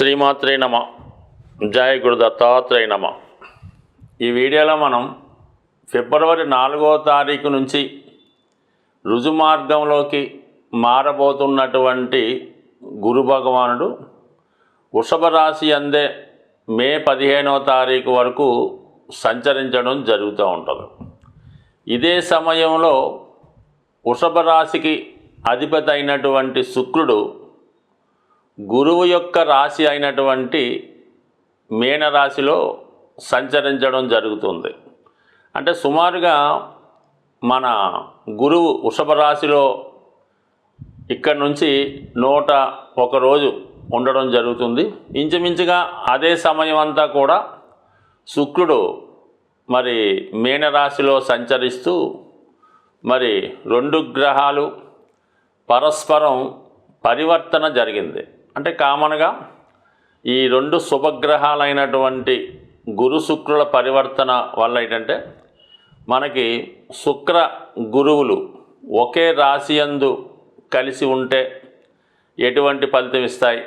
శ్రీమాత్రే నమ. జయ గురు దత్తాత్రేయ నమ. ఈ వీడియోలో మనం ఫిబ్రవరి నాలుగో తారీఖు నుంచి రుజుమార్గంలోకి మారబోతున్నటువంటి గురు భగవానుడు వృషభ రాశి అందే మే పదిహేనవ తారీఖు వరకు సంచరించడం జరుగుతూ ఉంటుంది. ఇదే సమయంలో వృషభ రాశికి అధిపతి అయినటువంటి శుక్రుడు గురువు యొక్క రాశి అయినటువంటి మీనరాశిలో సంచరించడం జరుగుతుంది. అంటే సుమారుగా మన గురువు వృషభ రాశిలో ఇక్కడ నుంచి నూట ఒక రోజు ఉండడం జరుగుతుంది. ఇంచుమించుగా అదే సమయం అంతా కూడా శుక్రుడు మరి మీనరాశిలో సంచరిస్తూ మరి రెండు గ్రహాలు పరస్పరం పరివర్తన జరిగింది. అంటే కామన్గా ఈ రెండు శుభగ్రహాలైనటువంటి గురు శుక్రుల పరివర్తన వల్ల ఏంటంటే మనకి శుక్ర గురువులు ఒకే రాశి అందు కలిసి ఉంటే ఎటువంటి ఫలితం ఇస్తాయి?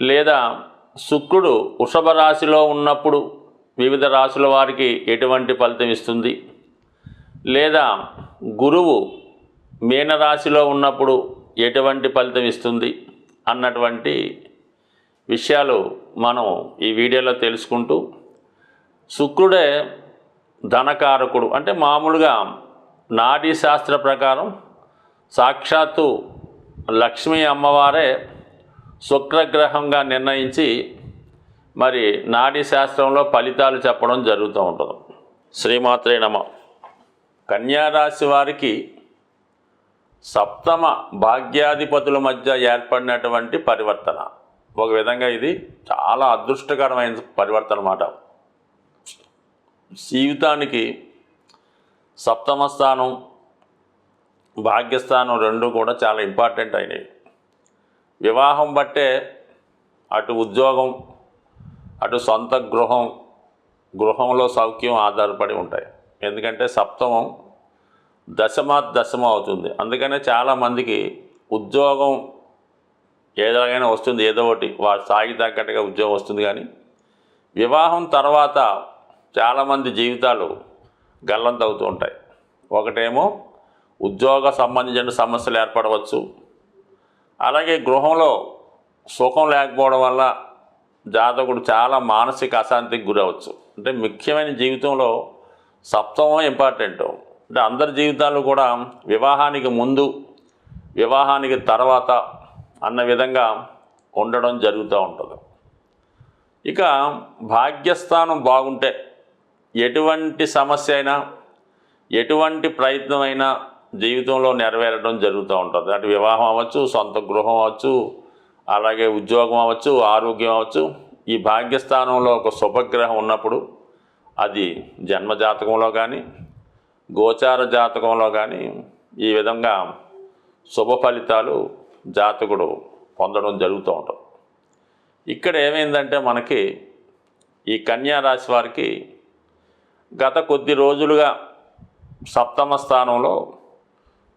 లేదా శుక్రుడు వృషభ రాశిలో ఉన్నప్పుడు వివిధ రాశుల వారికి ఎటువంటి ఫలితం ఇస్తుంది? లేదా గురువు మీనరాశిలో ఉన్నప్పుడు ఎటువంటి ఫలితం ఇస్తుంది? అన్నటువంటి విషయాలు మనం ఈ వీడియోలో తెలుసుకుంటూ శుక్రుడే ధనకారకుడు. అంటే మామూలుగా నాడీ శాస్త్ర ప్రకారం సాక్షాత్తు లక్ష్మీ అమ్మవారే శుక్రగ్రహంగా నిర్ణయించి మరి నాడీ శాస్త్రంలో ఫలితాలు చెప్పడం జరుగుతూ ఉంటుంది. శ్రీమాత్రే నమ. కన్యారాశి వారికి సప్తమ భాగ్యాధిపతుల మధ్య ఏర్పడినటువంటి పరివర్తన. ఒక విధంగా ఇది చాలా అదృష్టకరమైన పరివర్తన అన్నమాట జీవితానికి సప్తమ స్థానం భాగ్యస్థానం రెండు కూడా చాలా ఇంపార్టెంట్ అయినాయి వివాహం బట్టే అటు ఉద్యోగం అటు సొంత గృహం గృహంలో సౌఖ్యం ఆధారపడి ఉంటాయి. ఎందుకంటే సప్తమం దశమ దశమ అవుతుంది అందుకనే చాలామందికి ఉద్యోగం ఏదైనా వస్తుంది ఏదో ఒకటి. వారి స్థాయికి తగ్గట్టుగా ఉద్యోగం వస్తుంది కానీ వివాహం తర్వాత చాలామంది జీవితాలు గల్లంతవుతూ ఉంటాయి. ఒకటేమో ఉద్యోగ సంబంధించిన సమస్యలు ఏర్పడవచ్చు. అలాగే గృహంలో సుఖం లేకపోవడం వల్ల జాతకుడు చాలా మానసిక అశాంతికి గురవచ్చు. అంటే ముఖ్యమైన జీవితంలో సప్తమం ఇంపార్టెంట్. అంటే అందరి జీవితాలు కూడా వివాహానికి ముందు వివాహానికి తర్వాత అన్న విధంగా ఉండడం జరుగుతూ ఉంటుంది. ఇక భాగ్యస్థానం బాగుంటే ఎటువంటి సమస్య అయినా ఎటువంటి ప్రయత్నం అయినా జీవితంలో నెరవేరడం జరుగుతూ ఉంటుంది. అటు వివాహం అవ్వచ్చు సొంత గృహం అవ్వచ్చు అలాగే ఉద్యోగం అవ్వచ్చు ఆరోగ్యం అవ్వచ్చు. ఈ భాగ్యస్థానంలో ఒక శుభగ్రహం ఉన్నప్పుడు అది జన్మజాతకంలో కానీ గోచార జాతకంలో కానీ ఈ విధంగా శుభ ఫలితాలు జాతకుడు పొందడం జరుగుతూ ఉంటుంది ఇక్కడ ఏమైందంటే మనకి ఈ కన్యా రాశి వారికి గత కొద్ది రోజులుగా సప్తమ స్థానంలో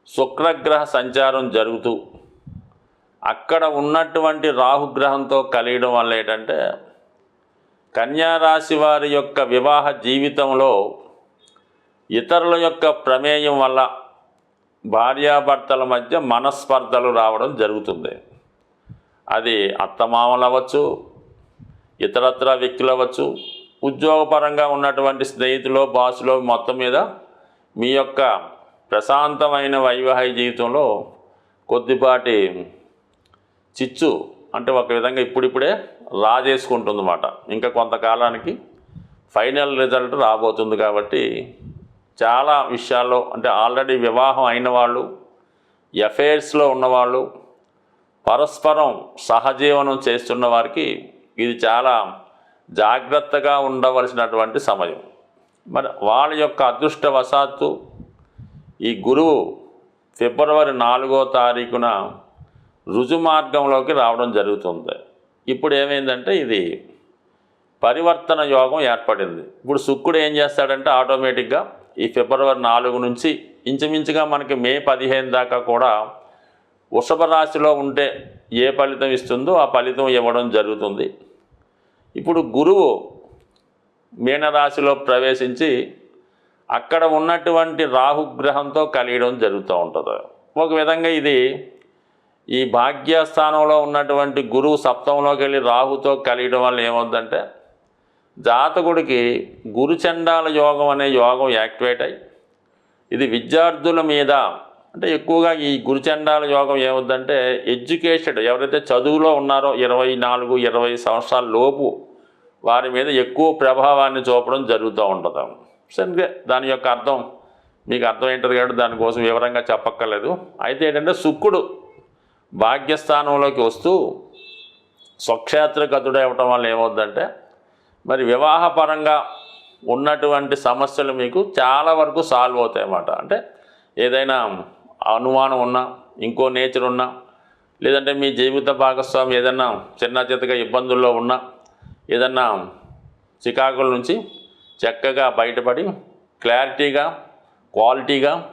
శుక్రగ్రహ సంచారం జరుగుతూ అక్కడ ఉన్నటువంటి రాహుగ్రహంతో కలియడం వల్ల ఏంటంటే కన్యారాశి వారి యొక్క వివాహ జీవితంలో ఇతరుల యొక్క ప్రమేయం వల్ల భార్యాభర్తల మధ్య మనస్పర్ధలు రావడం జరుగుతుంది. అది అత్తమామలు అవ్వచ్చు ఇతరత్ర వ్యక్తులు అవ్వచ్చు ఉద్యోగపరంగా ఉన్నటువంటి స్నేహితులు బాసులో మొత్తం మీద మీ యొక్క ప్రశాంతమైన వైవాహిక జీవితంలో కొద్దిపాటి చిచ్చు అంటే ఒక విధంగా ఇప్పుడిప్పుడే రాజేసుకుంటుందన్నమాట. ఇంకా కొంతకాలానికి ఫైనల్ రిజల్ట్ రాబోతుంది కాబట్టి చాలా విషయాల్లో అంటే ఆల్రెడీ వివాహం అయిన వాళ్ళు ఎఫైర్స్లో ఉన్నవాళ్ళు పరస్పరం సహజీవనం చేస్తున్న వారికి ఇది చాలా జాగ్రత్తగా ఉండవలసినటువంటి సమయం. మరి వాళ్ళ యొక్క అదృష్టవశాత్తు ఈ గురువు ఫిబ్రవరి నాలుగో తారీఖున రుజుమార్గంలోకి రావడం జరుగుతుంది. ఇప్పుడు ఏమైందంటే ఇది పరివర్తన యోగం ఏర్పడింది. ఇప్పుడు శుక్రుడు ఏం చేస్తాడంటే ఆటోమేటిక్గా ఈ ఫిబ్రవరి నాలుగు నుంచి ఇంచుమించుగా మనకి మే పదిహేను దాకా కూడా వృషభ రాశిలో ఉంటే ఏ ఫలితం ఇస్తుందో ఆ ఫలితం ఇవ్వడం జరుగుతుంది. ఇప్పుడు గురువు మీనరాశిలో ప్రవేశించి అక్కడ ఉన్నటువంటి రాహుగ్రహంతో కలియడం జరుగుతూ ఉంటుంది. ఒక విధంగా ఇది ఈ భాగ్యస్థానంలో ఉన్నటువంటి గురువు సప్తంలోకి వెళ్ళి రాహుతో కలియడం వల్ల ఏమవుతుందంటే జాతకుడికి గురుచండాల యోగం అనే యోగం యాక్టివేట్ అయ్యి ఇది విద్యార్థుల మీద అంటే ఎక్కువగా ఈ గురుచండాల యోగం ఏమవుద్దంటే ఎడ్యుకేటెడ్ ఎవరైతే చదువులో ఉన్నారో ఇరవై నాలుగు ఇరవై సంవత్సరాల లోపు వారి మీద ఎక్కువ ప్రభావాన్ని చూపడం జరుగుతూ ఉంటుంది. సరే దాని యొక్క అర్థం మీకు అర్థం కాబట్టి దానికోసం వివరంగా చెప్పక్కర్లేదు. అయితే ఏంటంటే శుక్రుడు భాగ్యస్థానంలోకి వస్తూ స్వక్షేత్రగతుడు అవ్వటం వల్ల ఏమవుద్దంటే మరి వివాహపరంగా ఉన్నటువంటి సమస్యలు మీకు చాలా వరకు సాల్వ్ అవుతాయి అన్నమాట. అంటే ఏదైనా అనుమానం ఉన్నా ఇంకో నేచర్ ఉన్నా లేదంటే మీ జీవిత భాగస్వామి ఏదన్నా చిన్న చితగా ఇబ్బందుల్లో ఉన్నా ఏదన్నా చికాకుల నుంచి చక్కగా బయటపడి క్లారిటీగా క్వాలిటీగా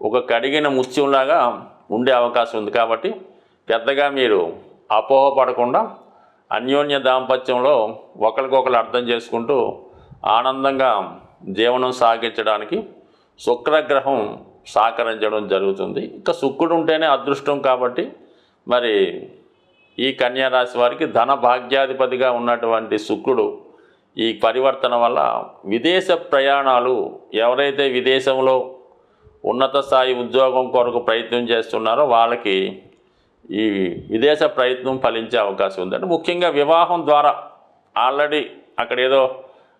ఒక కడిగిన ముత్యంలాగా ఉండే అవకాశం ఉంది. కాబట్టి పెద్దగా మీరు అపోహపడకుండా అన్యోన్య దాంపత్యంలో ఒకరికొకరు అర్థం చేసుకుంటూ ఆనందంగా జీవనం సాగించడానికి శుక్రగ్రహం సహకరించడం జరుగుతుంది. ఇంకా శుక్రుడు ఉంటేనే అదృష్టం కాబట్టి మరి ఈ కన్యారాశి వారికి ధన భాగ్యాధిపతిగా ఉన్నటువంటి శుక్రుడు ఈ పరివర్తన వల్ల విదేశ ప్రయాణాలు ఎవరైతే విదేశంలో ఉన్నత స్థాయి ఉద్యోగం కొరకు ప్రయత్నం చేస్తున్నారో వాళ్ళకి ఈ విదేశ ప్రయత్నం ఫలించే అవకాశం ఉందంటే ముఖ్యంగా వివాహం ద్వారా ఆల్రెడీ అక్కడ ఏదో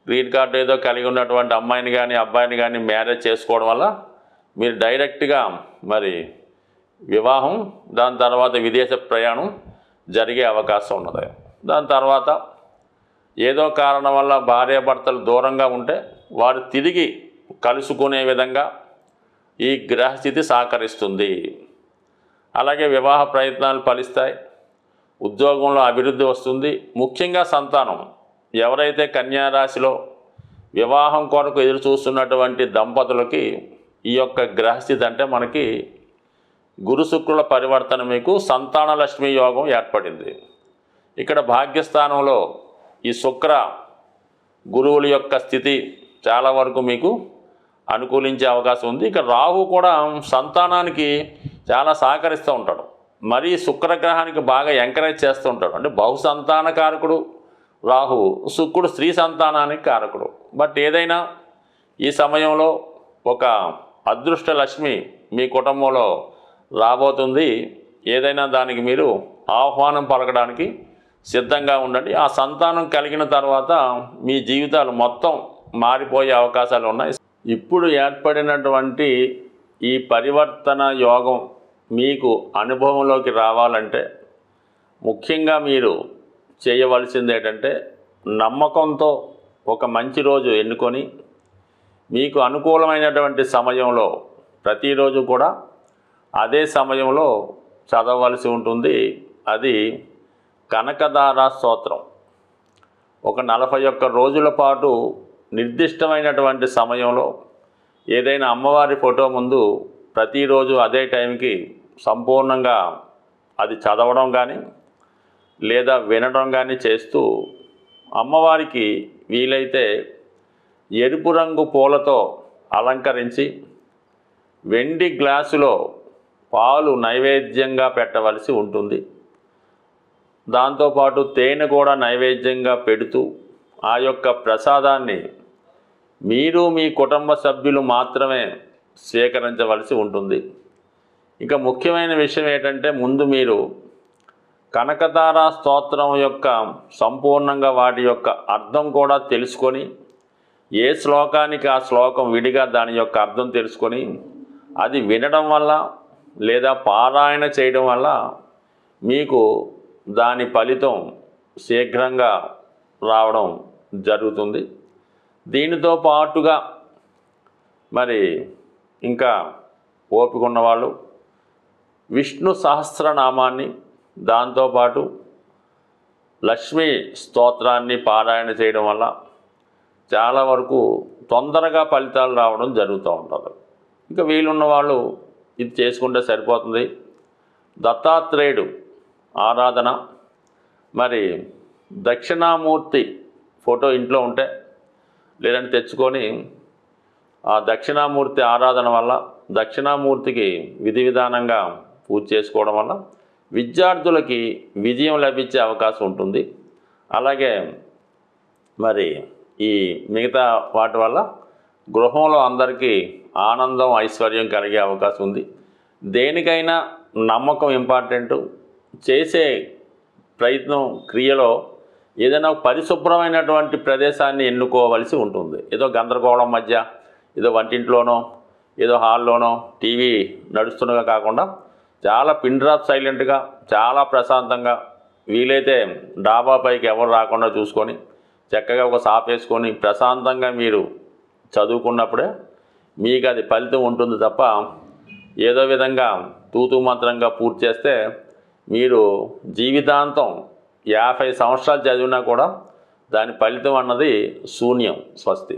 గ్రీన్ కార్డు ఏదో కలిగి ఉన్నటువంటి అమ్మాయిని కానీ అబ్బాయిని కానీ మ్యారేజ్ చేసుకోవడం వల్ల మీరు డైరెక్ట్గా మరి వివాహం దాని తర్వాత విదేశ ప్రయాణం జరిగే అవకాశం ఉన్నది. దాని తర్వాత ఏదో కారణం వల్ల భార్యాభర్తలు దూరంగా ఉంటే వారు తిరిగి కలుసుకునే విధంగా ఈ గ్రహస్థితి సహకరిస్తుంది. అలాగే వివాహ ప్రయత్నాలు ఫలిస్తాయి. ఉద్యోగంలో అభివృద్ధి వస్తుంది. ముఖ్యంగా సంతానం. ఎవరైతే కన్యా రాశిలో వివాహం కొరకు ఎదురు చూస్తున్నటువంటి దంపతులకి ఈ యొక్క గ్రహస్థితి అంటే మనకి గురు శుక్రుల పరివర్తన మీకు సంతాన లక్ష్మి యోగం ఏర్పడింది. ఇక్కడ భాగ్యస్థానంలో ఈ శుక్ర గురువుల యొక్క స్థితి చాలా వరకు మీకు అనుకూలించే అవకాశం ఉంది. ఇక రాహు కూడా సంతానానికి చాలా సహకరిస్తూ ఉంటాడు. మరి శుక్రగ్రహానికి బాగా ఎంకరేజ్ చేస్తూ ఉంటాడు. అంటే బహుసంతాన కారకుడు రాహు శుక్రుడు స్త్రీ సంతానానికి కారకుడు. బట్ ఏదైనా ఈ సమయంలో ఒక అదృష్ట లక్ష్మి మీ కుటుంబంలో రాబోతుంది. ఏదైనా దానికి మీరు ఆహ్వానం పలకడానికి సిద్ధంగా ఉండండి. ఆ సంతానం కలిగిన తర్వాత మీ జీవితాలు మొత్తం మారిపోయే అవకాశాలు ఉన్నాయి. ఇప్పుడు ఏర్పడినటువంటి ఈ పరివర్తన యోగం మీకు అనుభవంలోకి రావాలంటే ముఖ్యంగా మీరు చేయవలసింది ఏంటంటే నమ్మకంతో ఒక మంచి రోజు ఎన్నుకొని మీకు అనుకూలమైనటువంటి సమయంలో ప్రతిరోజు కూడా అదే సమయంలో చదవవలసి ఉంటుంది. అది కనకదార స్తోత్రం. ఒక నలభై ఒక్క రోజుల పాటు నిర్దిష్టమైనటువంటి సమయంలో ఏదైనా అమ్మవారి ఫోటో ముందు ప్రతిరోజు అదే టైంకి సంపూర్ణంగా అది చదవడం కానీ లేదా వినడం కానీ చేస్తూ అమ్మవారికి వీలైతే ఎరుపు రంగు పూలతో అలంకరించి వెండి గ్లాసులో పాలు నైవేద్యంగా పెట్టవలసి ఉంటుంది. దాంతోపాటు తేనె కూడా నైవేద్యంగా పెడుతూ ఆ యొక్క ప్రసాదాన్ని మీరు మీ కుటుంబ సభ్యులు మాత్రమే స్వీకరించవలసి ఉంటుంది. ఇక ముఖ్యమైన విషయం ఏంటంటే ముందు మీరు కనకతార స్తోత్రం యొక్క సంపూర్ణంగా వాటి యొక్క అర్థం కూడా తెలుసుకొని ఏ శ్లోకానికి ఆ శ్లోకం విడిగా దాని యొక్క అర్థం తెలుసుకొని అది వినడం వల్ల లేదా పారాయణ చేయడం వల్ల మీకు దాని ఫలితం శీఘ్రంగా రావడం జరుగుతుంది. దీనితో పాటుగా మరి ఇంకా ఓపిక ఉన్నవాళ్ళు విష్ణు సహస్రనామాన్ని దాంతోపాటు లక్ష్మీ స్తోత్రాన్ని పారాయణ చేయడం వల్ల చాలా వరకు తొందరగా ఫలితాలు రావడం జరుగుతూ ఉంటుంది. ఇంకా వీలున్న వాళ్ళు ఇది చేసుకుంటే సరిపోతుంది. దత్తాత్రేయుడు ఆరాధన మరి దక్షిణామూర్తి ఫోటో ఇంట్లో ఉంటే లేదంటే తెచ్చుకొని ఆ దక్షిణామూర్తి ఆరాధన వల్ల దక్షిణామూర్తికి విధి విధానంగా పూజ చేసుకోవడం వల్ల విద్యార్థులకి విజయం లభించే అవకాశం ఉంటుంది. అలాగే మరి ఈ మిగతా వాటి వల్ల గృహంలో అందరికీ ఆనందం ఐశ్వర్యం కలిగే అవకాశం ఉంది. దేనికైనా నమ్మకం ఇంపార్టెంట్. చేసే ప్రయత్నం క్రియలో ఏదైనా పరిశుభ్రమైనటువంటి ప్రదేశాన్ని ఎన్నుకోవలసి ఉంటుంది. ఏదో గందరగోళం మధ్య ఏదో వంటింట్లోనో ఏదో హాల్లోనో టీవీ నడుస్తున్నగా కాకుండా చాలా పిన్ డ్రాప్ సైలెంట్గా చాలా ప్రశాంతంగా వీలైతే డాబా పైకి ఎవరు రాకుండా చూసుకొని చక్కగా ఒక సాప్ వేసుకొని ప్రశాంతంగా మీరు చదువుకున్నప్పుడే మీకు అది ఫలితం ఉంటుంది తప్ప ఏదో విధంగా తూతూ మంత్రంగా పూర్తి చేస్తే మీరు జీవితాంతం యాభై సంవత్సరాలు చదివినా కూడా దాని ఫలితం అన్నది శూన్యం స్వస్తి.